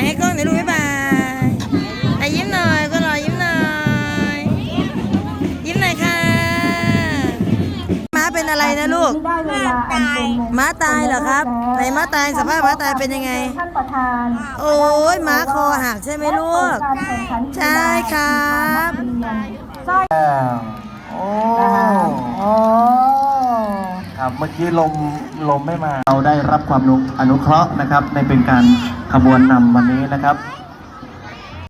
ายบายให้กล้องหน่อยลูกบ๊ายบายอะยิ้มหน่อยก็รอยิ้มหน่อย ยิ้มหน่อยค่ะ ม้าเป็นอะไรนะลูก ได้เวลาอันเป็นมงคลม้าตายเหรอครับไหนม้าตายสภาพม้าตายเป็นยังไง ท่านประธานโอ้ยม้าคอหักใช่ไหมลูก และเปิดการแข่งขันกีฬาใช่ครับนักเรียนสร้อยโอ้โอ้ ครับเมื่อกี้ลมลมไม่มาเราได้รับความอนุเคราะห์นะครับในเป็นการขบวนนำวันนี้นะครับ